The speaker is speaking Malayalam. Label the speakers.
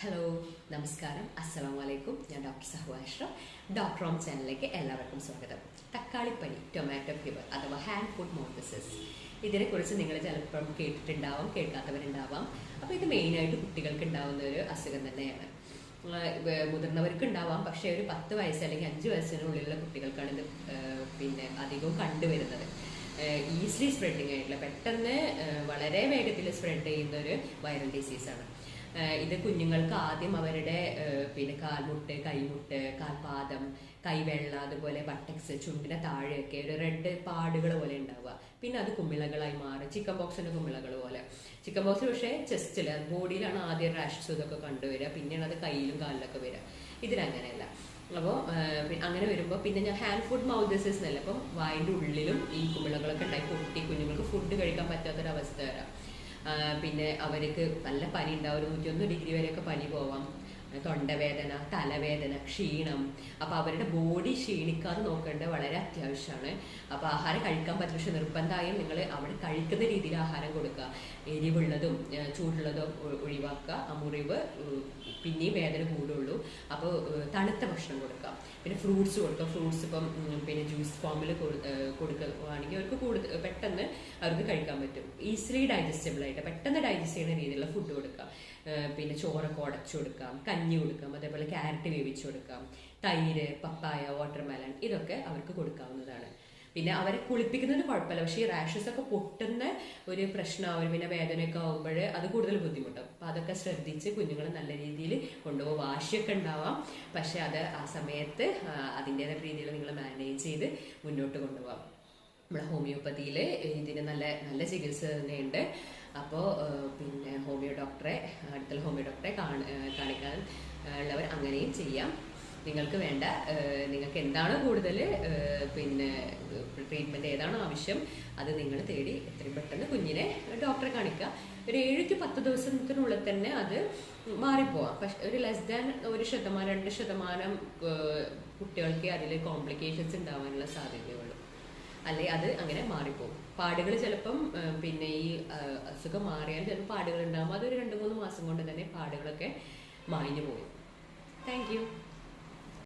Speaker 1: ഹലോ നമസ്കാരം. അസ്സലാം വലൈക്കും ഞാൻ ഡോക്ടർ സഹു ഡോക്ടർ ഓം ചാനലിലേക്ക് എല്ലാവർക്കും സ്വാഗതം. തക്കാളിപ്പനി ടൊമാറ്റോ ഫീവർ അഥവാ ഹാൻഡ് ഫുഡ് മോർട്ടിസസ്. ഇതിനെക്കുറിച്ച് നിങ്ങൾ ചിലപ്പം കേട്ടിട്ടുണ്ടാവാം കേൾക്കാത്തവരുണ്ടാവാം. അപ്പോൾ ഇത് മെയിനായിട്ട് കുട്ടികൾക്ക് ഉണ്ടാവുന്ന ഒരു അസുഖം തന്നെയാണ്. മുതിർന്നവർക്ക് ഉണ്ടാവാം പക്ഷേ ഒരു പത്ത് വയസ്സ് അല്ലെങ്കിൽ അഞ്ച് വയസ്സിനുള്ളിലുള്ള കുട്ടികൾക്കാണ് ഇത് പിന്നെ അധികവും കണ്ടുവരുന്നത്. ഈസിലി സ്പ്രെഡിങ് ആയിട്ടുള്ള പെട്ടെന്ന് വളരെ വേഗത്തിൽ സ്പ്രെഡ് ചെയ്യുന്ന ഒരു വൈറൽ ഡിസീസാണ് ഇത് കുഞ്ഞുങ്ങൾക്ക് ആദ്യം അവരുടെ പിന്നെ കാൽമുട്ട് കൈമുട്ട് കാൽപാദം കൈവെള്ള അതുപോലെ ബട്ടക്സ് ചുണ്ടിന്റെ താഴെയൊക്കെ ഒരു റെഡ് പാടുകൾ പോലെ ഉണ്ടാവുക. പിന്നെ അത് കുമിളകളായി മാറും. ചിക്കൻ ബോക്സിന്റെ കുമിളകൾ പോലെ. ചിക്കൻ ബോക്സ് പക്ഷേ ചെസ്റ്റിൽ ബോഡിയിലാണ് ആദ്യം റാഷസ് ഇതൊക്കെ കണ്ടുവരിക. പിന്നെയാണ് അത് കയ്യിലും കാലിലൊക്കെ വരിക. ഇതിലങ്ങനെയല്ല. അപ്പോൾ അങ്ങനെ വരുമ്പോൾ പിന്നെ ഞാൻ ഹാൻഡ് ഫുഡ് മൗത്ത് ഡിസീസ് എന്നല്ല. അപ്പം വായിന്റെ ഉള്ളിലും ഈ കുമിളകളൊക്കെ ഉണ്ടായി പൊട്ടി കുഞ്ഞുങ്ങൾക്ക് ഫുഡ് കഴിക്കാൻ പറ്റാത്തൊരവസ്ഥ വരാം. പിന്നെ അവർക്ക് നല്ല പനി ഉണ്ടാവും. ഒരു നൂറ്റിയൊന്ന് ഡിഗ്രി വരെയൊക്കെ പനി പോവാം. തൊണ്ടവേദന തലവേദന ക്ഷീണം. അപ്പോൾ അവരുടെ ബോഡി ക്ഷീണിക്കാതെ നോക്കേണ്ടത് വളരെ അത്യാവശ്യമാണ്. അപ്പോൾ ആഹാരം കഴിക്കാൻ പറ്റും. പക്ഷെ നിർബന്ധമായും നിങ്ങൾ അവിടെ കഴിക്കുന്ന രീതിയിൽ ആഹാരം കൊടുക്കുക. എരിവുള്ളതും ചൂടുള്ളതും ഒഴിവാക്കുക. ആ മുറിവ് പിന്നെയും വേദന കൂടുള്ളൂ. അപ്പോൾ തണുത്ത ഭക്ഷണം കൊടുക്കാം. പിന്നെ ഫ്രൂട്ട്സ് കൊടുക്കുക ഫ്രൂട്ട്സ് ഇപ്പം പിന്നെ ജ്യൂസ് ഫോമിൽ കൊടുക്കുകയാണെങ്കിൽ അവർക്ക് കൂടുതൽ പെട്ടെന്ന് അവർക്ക് കഴിക്കാൻ പറ്റും. ഈസിലി ഡൈജസ്റ്റബിൾ ആയിട്ട് പെട്ടെന്ന് ഡൈജസ്റ്റ് ചെയ്യുന്ന രീതിയിലുള്ള ഫുഡ് കൊടുക്കാം. പിന്നെ ചോറൊക്കെ ഉടച്ചു കൊടുക്കാം. കഞ്ഞി കൊടുക്കാം. അതേപോലെ ക്യാരറ്റ് വേവിച്ചു കൊടുക്കാം. തൈര് പപ്പായ വാട്ടർമെലൺ ഇതൊക്കെ അവർക്ക് കൊടുക്കാവുന്നതാണ്. പിന്നെ അവരെ കുളിപ്പിക്കുന്നത് കുഴപ്പമില്ല. പക്ഷേ ഈ റാഷസ് ഒക്കെ പൊട്ടുന്ന ഒരു പ്രശ്നമാവും പിന്നെ വേദനയൊക്കെ ആകുമ്പോൾ അത് കൂടുതൽ ബുദ്ധിമുട്ടും. അപ്പം അതൊക്കെ ശ്രദ്ധിച്ച് കുഞ്ഞുങ്ങളെ നല്ല രീതിയിൽ കൊണ്ടുപോകും. വാശിയൊക്കെ ഉണ്ടാവാം. പക്ഷെ അത് ആ സമയത്ത് അതിന്റെതായ രീതിയിൽ നിങ്ങൾ മാനേജ് ചെയ്ത് മുന്നോട്ട് കൊണ്ടുപോകാം. നമ്മുടെ ഹോമിയോപ്പതിയിൽ ഇതിന് നല്ല നല്ല ചികിത്സ തന്നെയുണ്ട്. അപ്പോൾ പിന്നെ ഹോമിയോ ഡോക്ടറെ അടുത്തുള്ള ഹോമിയോ ഡോക്ടറെ കാണ കാണിക്കാൻ ഉള്ളവർ അങ്ങനെയും ചെയ്യാം. നിങ്ങൾക്ക് വേണ്ട നിങ്ങൾക്ക് എന്താണ് കൂടുതൽ പിന്നെ ട്രീറ്റ്മെന്റ് ഏതാണോ ആവശ്യം അത് നിങ്ങൾ തേടി എത്രയും പെട്ടെന്ന് കുഞ്ഞിനെ ഡോക്ടറെ കാണിക്കുക ഒരു ഏഴ് ടു പത്ത് ദിവസത്തിനുള്ളിൽ തന്നെ അത് മാറിപ്പോവാം. പക്ഷെ ഒരു ലെസ് ദാൻ ഒരു ശതമാനം രണ്ട് ശതമാനം കുട്ടികൾക്ക് അതിൽ കോംപ്ലിക്കേഷൻസ് ഉണ്ടാവാനുള്ള സാധ്യതയുള്ളൂ. അല്ലെ അത് അങ്ങനെ മാറിപ്പോകും പാടുകൾ ചിലപ്പം പിന്നെ ഈ അസുഖം മാറിയാൽ ചിലപ്പോൾ പാടുകൾ ഉണ്ടാകുമ്പോൾ അതൊരു രണ്ട് മൂന്ന് മാസം കൊണ്ട് തന്നെ പാടുകളൊക്കെ മാഞ്ഞു പോകും താങ്ക്